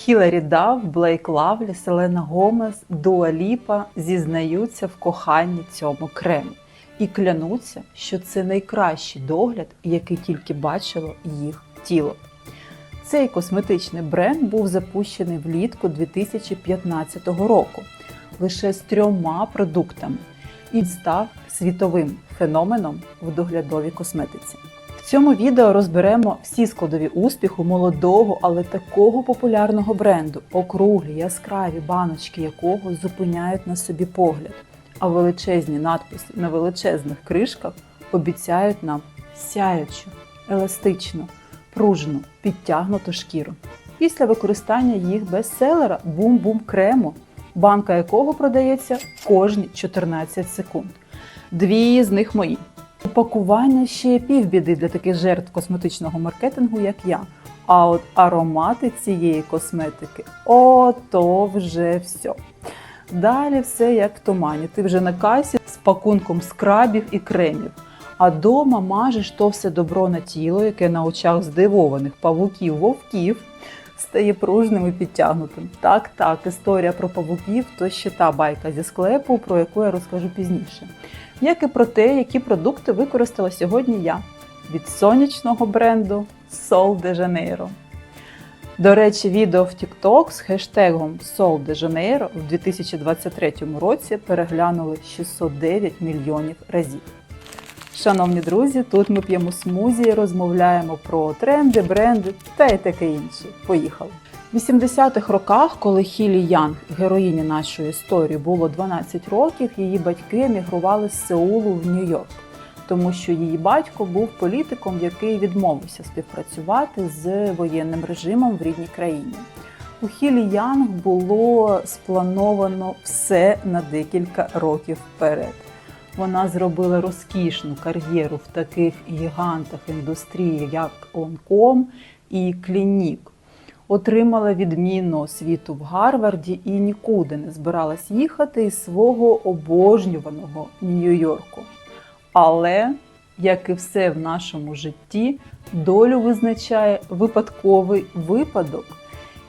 Хіларі Дав, Блейк Лавлі, Селена Гомес, Дуа Ліпа зізнаються в коханні цьому крему і клянуться, що це найкращий догляд, який тільки бачило їх тіло. Цей косметичний бренд був запущений влітку 2015 року лише з трьома продуктами і став світовим феноменом в доглядовій косметиці. Цьому відео розберемо всі складові успіху молодого, але такого популярного бренду, округлі, яскраві баночки якого зупиняють на собі погляд, а величезні надписи на величезних кришках обіцяють нам сяючу, еластичну, пружну, підтягнуту шкіру. Після використання їх бестселера бум-бум крему, банка якого продається кожні 14 секунд. Дві з них мої. Упакування ще півбіди для таких жертв косметичного маркетингу, як я. А от аромати цієї косметики о, то вже все. Далі все як в тумані. Ти вже на касі з пакунком скрабів і кремів. А дома мажеш то все добро на тіло, яке на очах здивованих павуків вовків стає пружним і підтягнутим. Так, так, історія про павуків то ще та байка зі склепу, про яку я розкажу пізніше. Як і про те, які продукти використала сьогодні я від сонячного бренду Sol de Janeiro. До речі, відео в TikTok з хештегом Sol de Janeiro в 2023 році переглянули 609 мільйонів разів. Шановні друзі, тут ми п'ємо смузі розмовляємо про тренди, бренди та й таке інше. Поїхали. В 80-х роках, коли Хілі Янг, героїні нашої історії, було 12 років, її батьки емігрували з Сеулу в Нью-Йорк, тому що її батько був політиком, який відмовився співпрацювати з воєнним режимом в рідній країні. У Хілі Янг було сплановано все на декілька років вперед. Вона зробила розкішну кар'єру в таких гігантах індустрії, як Онком і Клінік. Отримала відмінну освіту в Гарварді і нікуди не збиралась їхати із свого обожнюваного Нью-Йорку. Але, як і все в нашому житті, долю визначає випадковий випадок,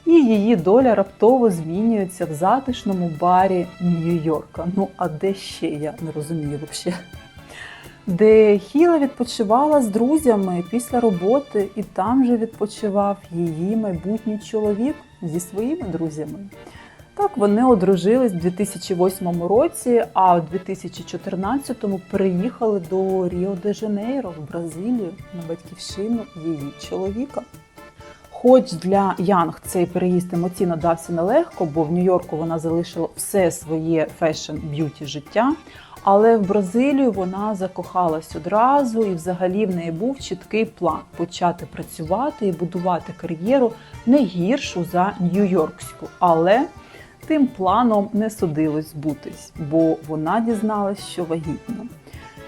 і її доля раптово змінюється в затишному барі Нью-Йорка. Ну, а де ще я не розумію взагалі. Де Хіла відпочивала з друзями після роботи, і там же відпочивав її майбутній чоловік зі своїми друзями. Так, вони одружились у 2008 році, а у 2014-му приїхали до Ріо де Жанейро в Бразилію на батьківщину її чоловіка. Хоч для Янг цей переїзд емоційно дався нелегко, бо в Нью-Йорку вона залишила все своє фешн-б'юті життя. Але в Бразилію вона закохалась одразу, і взагалі в неї був чіткий план почати працювати і будувати кар'єру не гіршу за Нью-Йоркську. Але тим планом не судилось збутись, бо вона дізналась, що вагітна.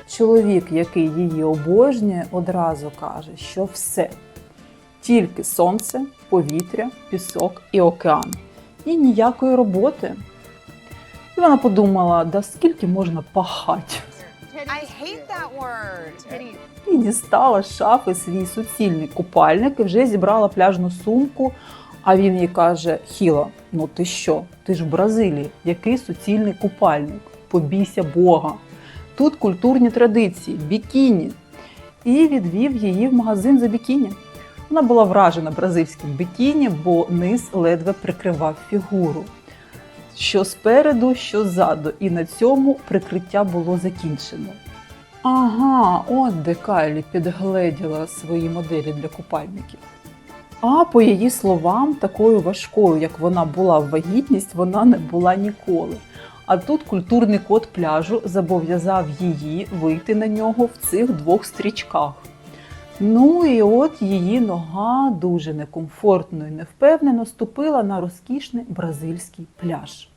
Чоловік, який її обожнює, одразу каже, що все тільки сонце, повітря, пісок і океан. І ніякої роботи. І вона подумала, да скільки можна пахати. І дістала з шафи свій суцільний купальник і вже зібрала пляжну сумку. А він їй каже: Хіла, ну ти що? Ти ж в Бразилії, який суцільний купальник? Побійся Бога. Тут культурні традиції, бікіні. І відвів її в магазин за бікіні. Вона була вражена бразильським бікіні, бо низ ледве прикривав фігуру. Що спереду, що ззаду, і на цьому прикриття було закінчено. Ага, от де Кайлі підгледіла свої моделі для купальників. А по її словам, такою важкою, як вона була в вагітність, вона не була ніколи. А тут культурний код пляжу зобов'язав її вийти на нього в цих двох стрічках. Ну і от її нога дуже некомфортно і невпевнено ступила на розкішний бразильський пляж.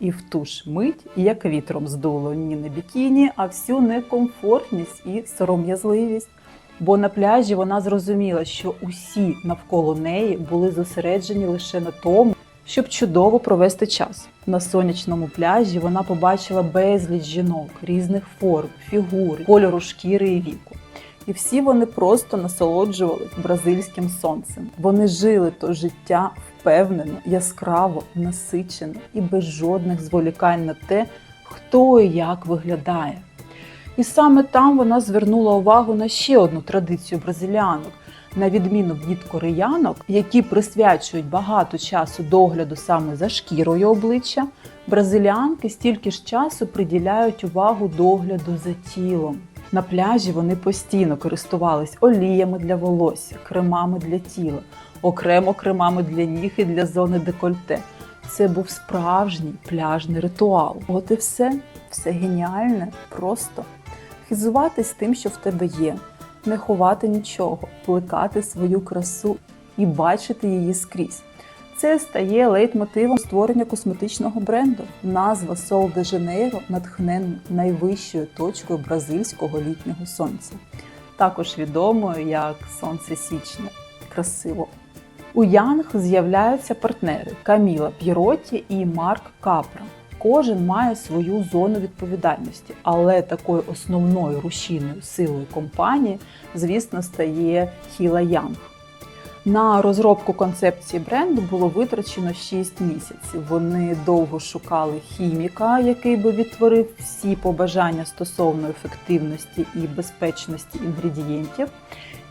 І в ту ж мить, як вітром здуло ні на бікіні, а всю некомфортність і сором'язливість. Бо на пляжі вона зрозуміла, що усі навколо неї були зосереджені лише на тому, щоб чудово провести час. На сонячному пляжі вона побачила безліч жінок різних форм, фігур, кольору шкіри і віку. І всі вони просто насолоджувались бразильським сонцем. Вони жили то життя впевнено, яскраво, насичено і без жодних зволікань на те, хто і як виглядає. І саме там вона звернула увагу на ще одну традицію бразилянок. На відміну від кореянок, які присвячують багато часу догляду саме за шкірою обличчя, бразилянки стільки ж часу приділяють увагу догляду за тілом. На пляжі вони постійно користувались оліями для волосся, кремами для тіла, окремо кремами для ніг і для зони декольте. Це був справжній пляжний ритуал. От і все, все геніальне, просто хизуватись тим, що в тебе є, не ховати нічого, плекати свою красу і бачити її скрізь. Це стає лейтмотивом створення косметичного бренду. Назва Сол де Жанейро натхнена найвищою точкою бразильського літнього сонця, також відомою як Сонце Січня. Красиво. У Янг з'являються партнери Каміла П'єроті і Марк Капра. Кожен має свою зону відповідальності, але такою основною рушійною силою компанії, звісно, стає Хіла Янг. На розробку концепції бренду було витрачено 6 місяців. Вони довго шукали хіміка, який би відтворив всі побажання стосовно ефективності і безпечності інгредієнтів.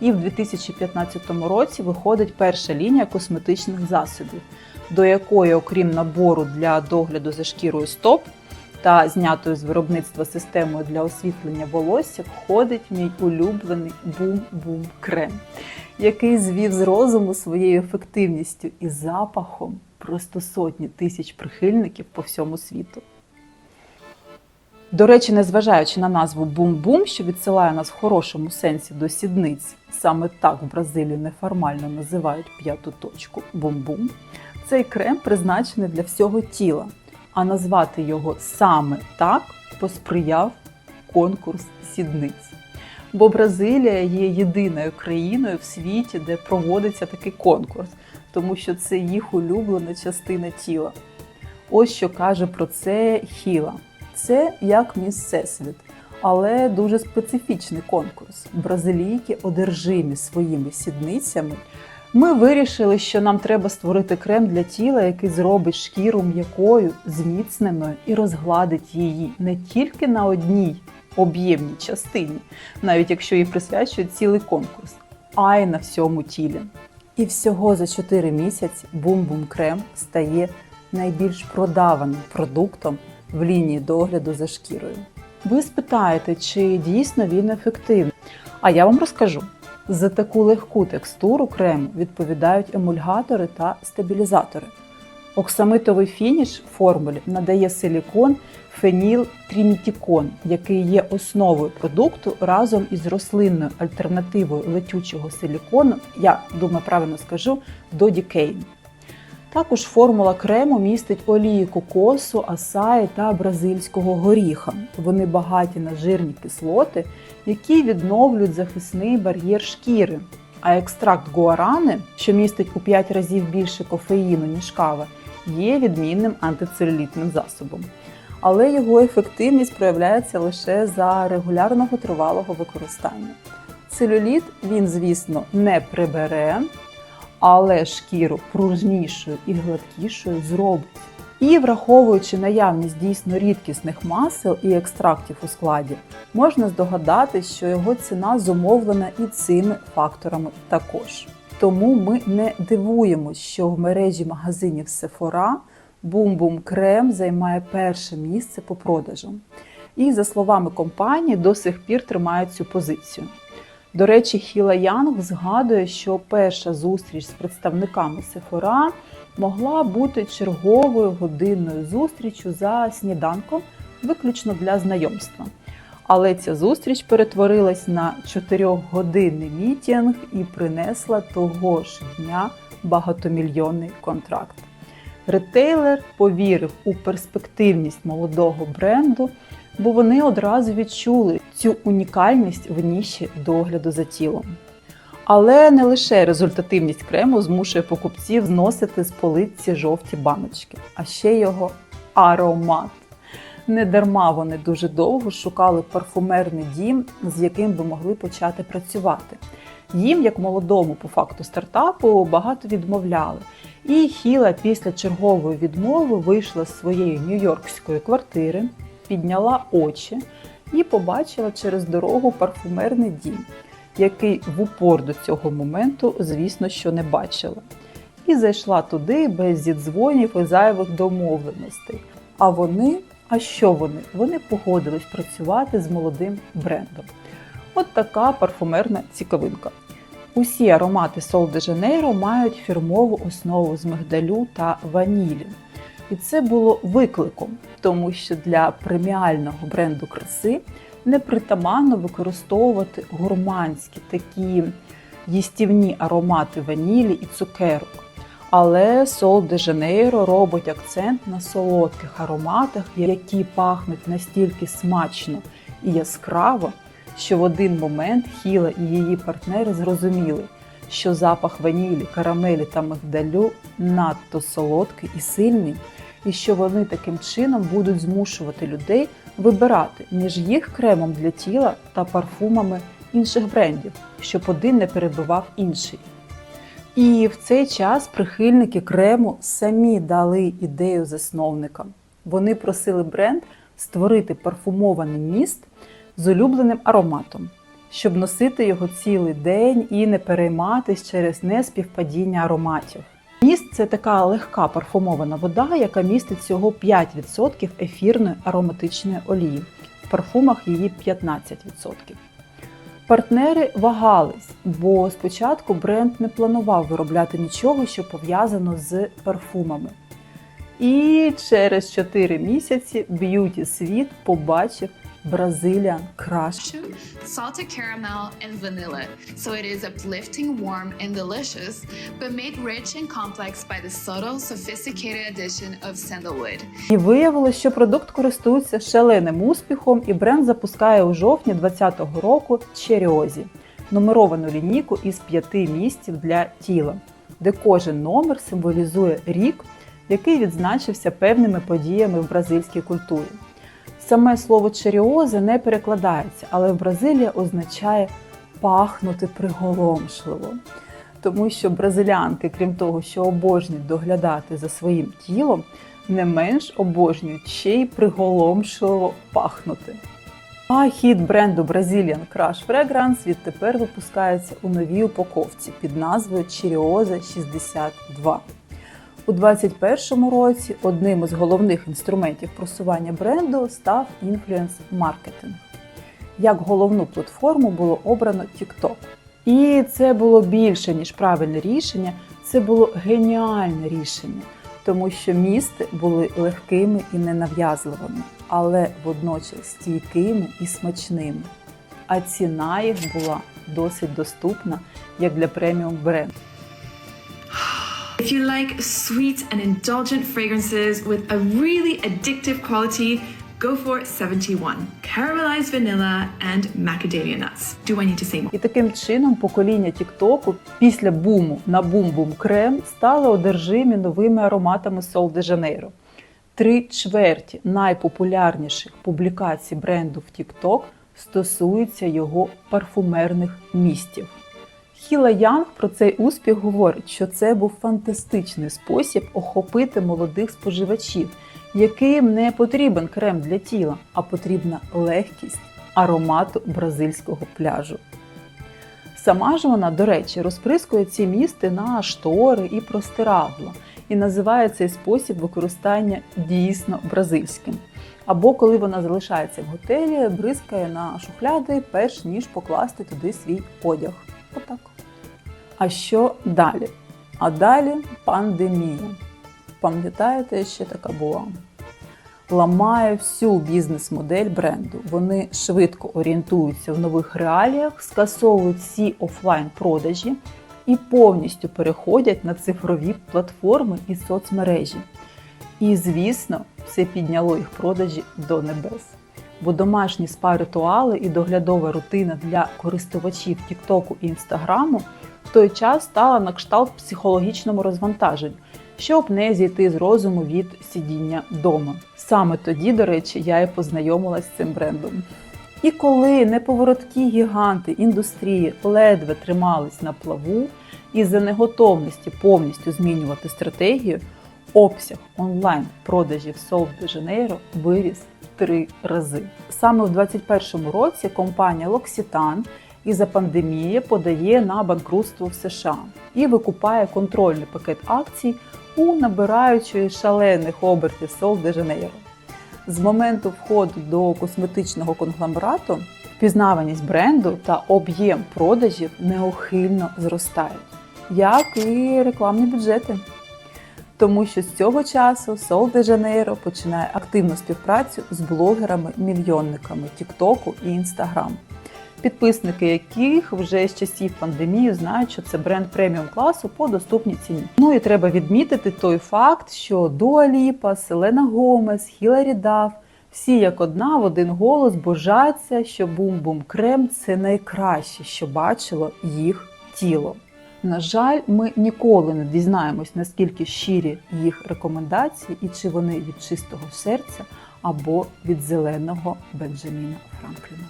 І в 2015 році виходить перша лінія косметичних засобів, до якої, окрім набору для догляду за шкірою стоп та знятою з виробництва системою для освітлення волосся, входить мій улюблений бум-бум крем, який звів з розуму своєю ефективністю і запахом просто сотні тисяч прихильників по всьому світу. До речі, незважаючи на назву бум-бум, що відсилає нас в хорошому сенсі до сідниць, саме так в Бразилії неформально називають п'яту точку бум-бум, цей крем призначений для всього тіла, а назвати його саме так посприяв конкурс сідниць. Бо Бразилія є єдиною країною в світі, де проводиться такий конкурс, тому що це їх улюблена частина тіла. Ось що каже про це Хіла. Це як міс Всесвіт, але дуже специфічний конкурс. Бразилійки одержимі своїми сідницями. Ми вирішили, що нам треба створити крем для тіла, який зробить шкіру м'якою, зміцненою і розгладить її не тільки на одній об'ємній частині, навіть якщо їй присвячують цілий конкурс, а й на всьому тілі. І всього за 4 місяці бум-бум крем стає найбільш продаваним продуктом в лінії догляду за шкірою. Ви спитаєте, чи дійсно він ефективний? А я вам розкажу. За таку легку текстуру крему відповідають емульгатори та стабілізатори. Оксамитовий фініш формулі надає силікон фенілтрімітікон, який є основою продукту разом із рослинною альтернативою летючого силікону, я думаю, правильно скажу, додікейн. Також формула крему містить олії кокосу, асаї та бразильського горіха. Вони багаті на жирні кислоти, які відновлюють захисний бар'єр шкіри. А екстракт гуарани, що містить у 5 разів більше кофеїну, ніж кава, є відмінним антицелюлітним засобом. Але його ефективність проявляється лише за регулярного тривалого використання. Целюліт він, звісно, не прибере, але шкіру пружнішою і гладкішою зробить. І враховуючи наявність дійсно рідкісних масел і екстрактів у складі, можна здогадатись, що його ціна зумовлена і цими факторами також. Тому ми не дивуємось, що в мережі магазинів Sephora Бум-Бум Крем займає перше місце по продажам. І, за словами компанії, до сих пір тримають цю позицію. До речі, Хіла Янг згадує, що перша зустріч з представниками Сефора могла бути черговою годинною зустрічю за сніданком, виключно для знайомства. Але ця зустріч перетворилась на чотирьохгодинний мітінг і принесла того ж дня багатомільйонний контракт. Ретейлер повірив у перспективність молодого бренду, бо вони одразу відчули цю унікальність в ніші догляду за тілом. Але не лише результативність крему змушує покупців зносити з полиці жовті баночки, а ще його аромат. Недарма вони дуже довго шукали парфумерний дім, з яким би могли почати працювати. Їм, як молодому по факту стартапу, багато відмовляли. І Хіла після чергової відмови вийшла з своєї нью-йоркської квартири, підняла очі і побачила через дорогу парфумерний дім, який в упор до цього моменту, звісно, що не бачила. І зайшла туди без зідзвонів і зайвих домовленостей. А вони, а що вони? Вони погодились працювати з молодим брендом. От така парфумерна цікавинка. Усі аромати Sol de Janeiro мають фірмову основу з мигдалю та ванілі. І це було викликом, тому що для преміального бренду краси непритаманно використовувати гурманські такі їстівні аромати ванілі і цукерок. Але Sol de Janeiro робить акцент на солодких ароматах, які пахнуть настільки смачно і яскраво, що в один момент Хіла і її партнери зрозуміли, що запах ванілі, карамелі та мигдалю надто солодкий і сильний, і що вони таким чином будуть змушувати людей вибирати між їх кремом для тіла та парфумами інших брендів, щоб один не перебивав інший. І в цей час прихильники крему самі дали ідею засновникам. Вони просили бренд створити парфумований міст з улюбленим ароматом, щоб носити його цілий день і не перейматись через неспівпадіння ароматів. Міст це така легка парфумована вода, яка містить всього 5% ефірної ароматичної олії. В парфумах її 15%. Партнери вагались, бо спочатку бренд не планував виробляти нічого, що пов'язано з парфумами. І через 4 місяці б'юті світ побачив Brazilian Crush. salted caramel, and vanilla. So it is uplifting, warm, and delicious, but made rich and complex by the subtle, sophisticated addition of sandalwood. І виявилось, що продукт користується шаленим успіхом, і бренд запускає у жовтні 2020 року Черіозі нумеровану лінійку із п'яти місців для тіла, де кожен номер символізує рік, який відзначився певними подіями в бразильській культурі. Саме слово черіоза не перекладається, але в Бразилії означає пахнути приголомшливо. Тому що бразилянки, крім того, що обожнюють доглядати за своїм тілом, не менш обожнюють ще й приголомшливо пахнути. А хід бренду Brazilian Crush Fragrance відтепер випускається у новій упаковці під назвою Cheeriosa 62. У 2021 році одним із головних інструментів просування бренду став інфлюенс-маркетинг. Як головну платформу було обрано TikTok. І це було більше, ніж правильне рішення, це було геніальне рішення, тому що місти були легкими і ненав'язливими, але водночас стійкими і смачними. А ціна їх була досить доступна як для преміум бренду. If you like sweet and indulgent fragrances with a really addictive quality, go for 71. Caramelized vanilla and macadamia nuts. Do I need to say more? І таким чином покоління Тіктоку після буму на бум-бум крем стали одержимі новими ароматами Sol de Janeiro. Три чверті найпопулярніших публікацій бренду в TikTok стосуються його парфумерних містів. Хіла Янг про цей успіх говорить, що це був фантастичний спосіб охопити молодих споживачів, яким не потрібен крем для тіла, а потрібна легкість аромату бразильського пляжу. Сама ж вона, до речі, розприскує ці місти на штори і простирадла і називає цей спосіб використання дійсно бразильським. Або коли вона залишається в готелі, бризкає на шухляди, перш ніж покласти туди свій одяг. Отак. А що далі? А далі пандемія. Пам'ятаєте, ще така була? Ламає всю бізнес-модель бренду. Вони швидко орієнтуються в нових реаліях, скасовують всі офлайн-продажі і повністю переходять на цифрові платформи і соцмережі. І, звісно, це підняло їх продажі до небес. Бо домашні спа-ритуали і доглядова рутина для користувачів Тіктоку і Інстаграму в той час стала на кшталт психологічному розвантаженню, щоб не зійти з розуму від сидіння вдома. Саме тоді, до речі, я і познайомилась з цим брендом. І коли неповороткі гіганти індустрії ледве тримались на плаву із-за неготовності повністю змінювати стратегію, обсяг онлайн продажів Сол де Жанейро виріс три рази. Саме в 2021 році компанія L'Occitane із-за пандемії подає на банкрутство в США і викупає контрольний пакет акцій у набираючої шалених обертів Сол де Жанейро. З моменту входу до косметичного конгломерату впізнаваність бренду та об'єм продажів неухильно зростають, як і рекламні бюджети. Тому що з цього часу Сол де Жанейро починає активну співпрацю з блогерами-мільйонниками Тіктоку і Інстаграм, підписники яких вже з часів пандемії знають, що це бренд преміум класу по доступній ціні. Ну і треба відмітити той факт, що Дуа Ліпа, Селена Гомес, Хіларі Даф всі як одна в один голос божаться, що бум-бум крем це найкраще, що бачило їх тіло. На жаль, ми ніколи не дізнаємось, наскільки щирі їх рекомендації і чи вони від чистого серця або від зеленого Бенджаміна Франкліна.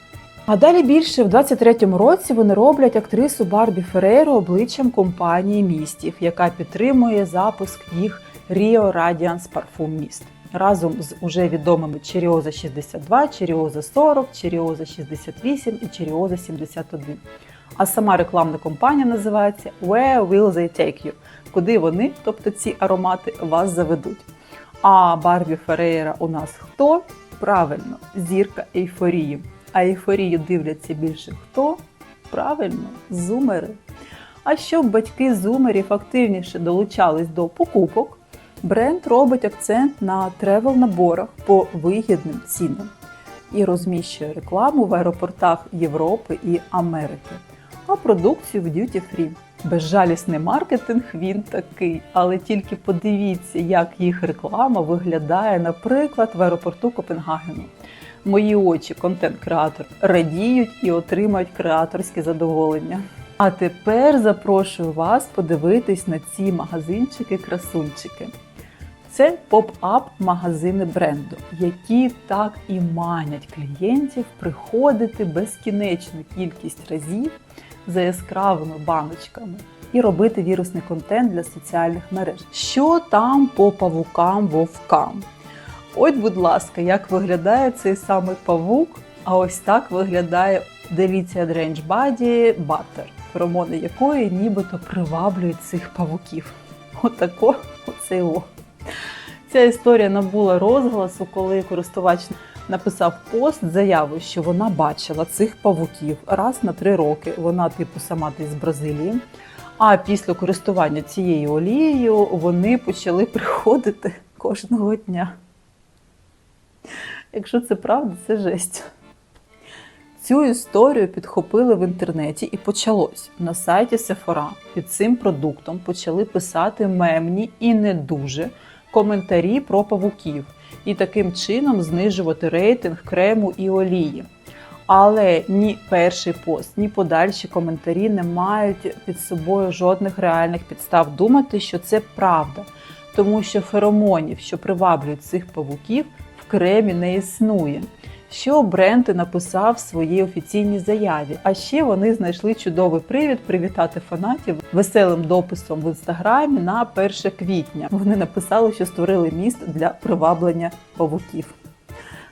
А далі більше в 23-му році вони роблять актрису Барбі Ферейро обличчям компанії містів, яка підтримує запуск їх Rio Radiance Parfum Mist разом з уже відомими Черіоза 62, Черіоза 40, Черіоза 68 і Черіоза 71. А сама рекламна кампанія називається Where Will They Take You? Куди вони, тобто ці аромати, вас заведуть. А Барбі Ферейра у нас хто? Правильно, зірка ейфорії. А ейфорію дивляться більше хто? Правильно, зумери. А щоб батьки зумерів активніше долучались до покупок, бренд робить акцент на тревел-наборах по вигідним цінам і розміщує рекламу в аеропортах Європи і Америки, а продукцію в Duty Free. Безжалісний маркетинг він такий, але тільки подивіться, як їх реклама виглядає, наприклад, в аеропорту Копенгагену. Мої очі, контент-креатор, радіють і отримають креаторське задоволення. А тепер запрошую вас подивитись на ці магазинчики-красунчики. Це поп-ап магазини бренду, які так і манять клієнтів приходити безкінечну кількість разів за яскравими баночками і робити вірусний контент для соціальних мереж. Що там по павукам вовкам? От, будь ласка, як виглядає цей самий павук, а ось так виглядає Drench Body Butter, феромони якої нібито приваблюють цих павуків. Отако, оце о. Ця історія набула розголосу, коли користувач написав пост з що вона бачила цих павуків раз на три роки. Вона, типу, сама з Бразилії. А після користування цією олією вони почали приходити кожного дня. Якщо це правда, це жесть. Цю історію підхопили в інтернеті і почалось. На сайті Sephora під цим продуктом почали писати мемні і не дуже коментарі про павуків і таким чином знижувати рейтинг крему і олії. Але ні перший пост, ні подальші коментарі не мають під собою жодних реальних підстав думати, що це правда, тому що феромонів, що приваблюють цих павуків, кремі не існує. Що бренд написав в своїй офіційній заяві. А ще вони знайшли чудовий привід привітати фанатів веселим дописом в інстаграмі на 1 квітня. Вони написали, що створили міст для приваблення павуків.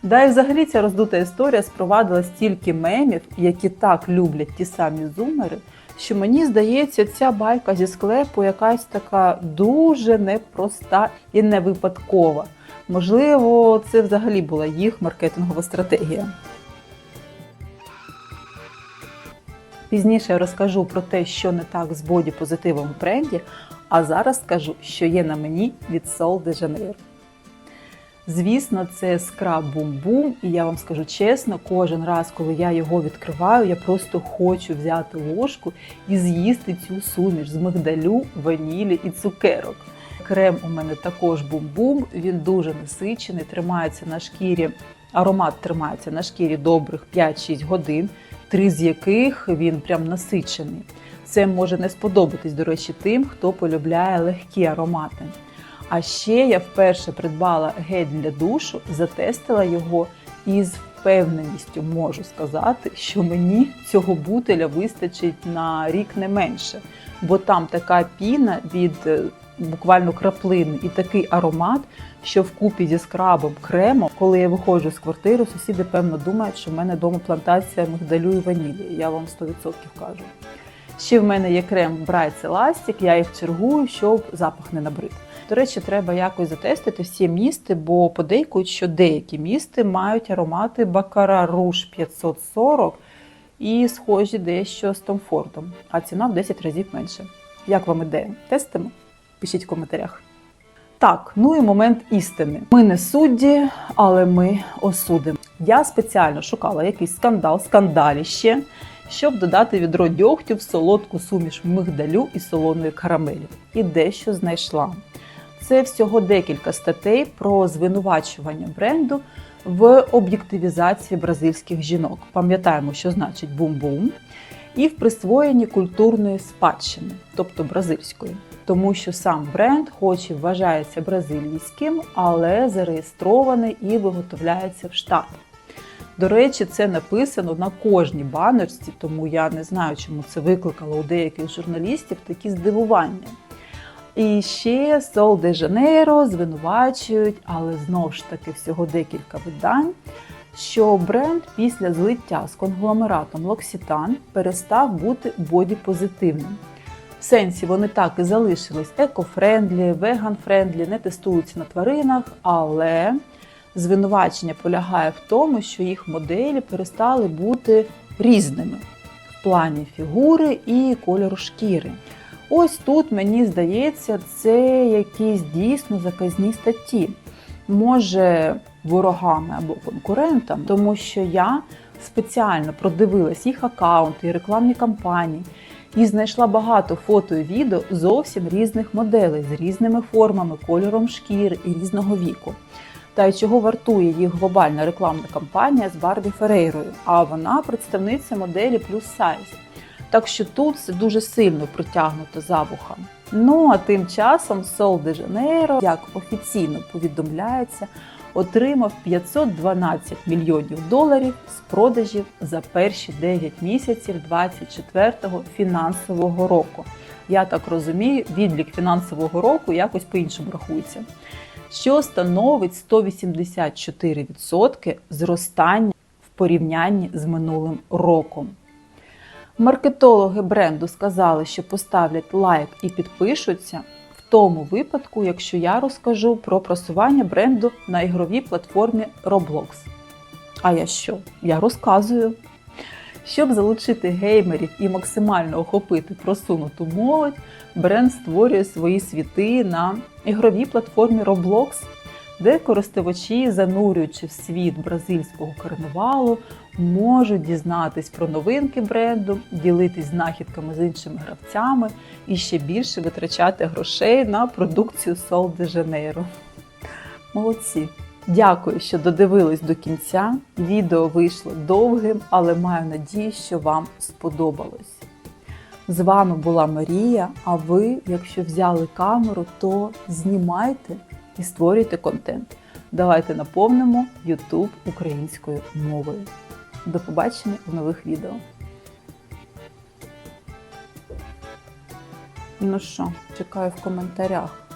Да і взагалі ця роздута історія спровадила стільки мемів, які так люблять ті самі зумери, що мені здається, ця байка зі склепу якась така дуже непроста і не випадкова. Можливо, це взагалі була їх маркетингова стратегія. Пізніше я розкажу про те, що не так з боді-позитивом в бренді, а зараз скажу, що є на мені від Sol de Janeiro. Звісно, це скраб бум-бум, і я вам скажу чесно, кожен раз, коли я його відкриваю, я просто хочу взяти ложку і з'їсти цю суміш з мигдалю, ванілі і цукерок. Крем у мене також бум-бум, він дуже насичений, тримається на шкірі. Аромат тримається на шкірі добрих 5-6 годин, три з яких він прям насичений. Це може не сподобатись, до речі, тим, хто полюбляє легкі аромати. А ще я вперше придбала гель для душу, затестила його із впевненістю можу сказати, що мені цього бутеля вистачить на рік не менше, бо там така піна від е, буквально краплини і такий аромат, що вкупі зі скрабом кремом, коли я виходжу з квартири, сусіди певно думають, що в мене вдома плантація мигдалю і ванілі. Я вам 100% кажу. Ще в мене є крем Bright Elastic, я їх чергую, щоб запах не набрид. До речі, треба якось затестити всі місти, бо подейкують, що деякі місти мають аромати Baccarat Rouge 540 і схожі дещо з Ford, а ціна в 10 разів менше. Як вам ідея? Тестимо? Пишіть в коментарях. Так, ну і момент істини. Ми не судді, але ми осудимо. Я спеціально шукала якийсь скандал, скандаліще, щоб додати відро дьогтю в солодку суміш мигдалю і солоної карамелі. І дещо знайшла. Це всього декілька статей про звинувачування бренду в об'єктивізації бразильських жінок. Пам'ятаємо, що значить бум-бум, і в присвоєнні культурної спадщини, тобто бразильської. Тому що сам бренд, хоч і вважається бразильським, але зареєстрований і виготовляється в Штатах. До речі, це написано на кожній банерці, тому я не знаю, чому це викликало у деяких журналістів такі здивування. І ще Сол де Жанейро звинувачують, але знову ж таки всього декілька видань, що бренд після злиття з конгломератом L'Occitane перестав бути боді-позитивним. В сенсі вони так і залишились еко-френдлі, веган-френдлі, не тестуються на тваринах, але звинувачення полягає в тому, що їх моделі перестали бути різними в плані фігури і кольору шкіри. Ось тут, мені здається, це якісь дійсно заказні статті. Може, ворогами або конкурентам, тому що я спеціально продивилась їх аккаунти і рекламні кампанії і знайшла багато фото і відео зовсім різних моделей з різними формами, кольором шкіри і різного віку. Та й чого вартує їх глобальна рекламна кампанія з Барбі Ферейрою, а вона представниця моделі плюс сайз. Так що тут все дуже сильно притягнуто за вуха. Ну а тим часом Сол де Жанейро, як офіційно повідомляється, отримав 512 мільйонів доларів з продажів за перші 9 місяців 24-го фінансового року. Я так розумію, відлік фінансового року якось по-іншому рахується, що становить 184% зростання в порівнянні з минулим роком. Маркетологи бренду сказали, що поставлять лайк і підпишуться тому випадку, якщо я розкажу про просування бренду на ігровій платформі Roblox. А я що? Я розказую. Щоб залучити геймерів і максимально охопити просунуту молодь, бренд створює свої світи на ігровій платформі Roblox, де користувачі, занурюючи в світ бразильського карнавалу, можуть дізнатись про новинки бренду, ділитись знахідками з іншими гравцями і ще більше витрачати грошей на продукцію Sol de Janeiro. Молодці! Дякую, що додивились до кінця. Відео вийшло довгим, але маю надію, що вам сподобалось. З вами була Марія. А ви, якщо взяли камеру, то знімайте і створюйте контент. Давайте наповнимо YouTube українською мовою. До побачення в нових відео. Ну що, чекаю в коментарях.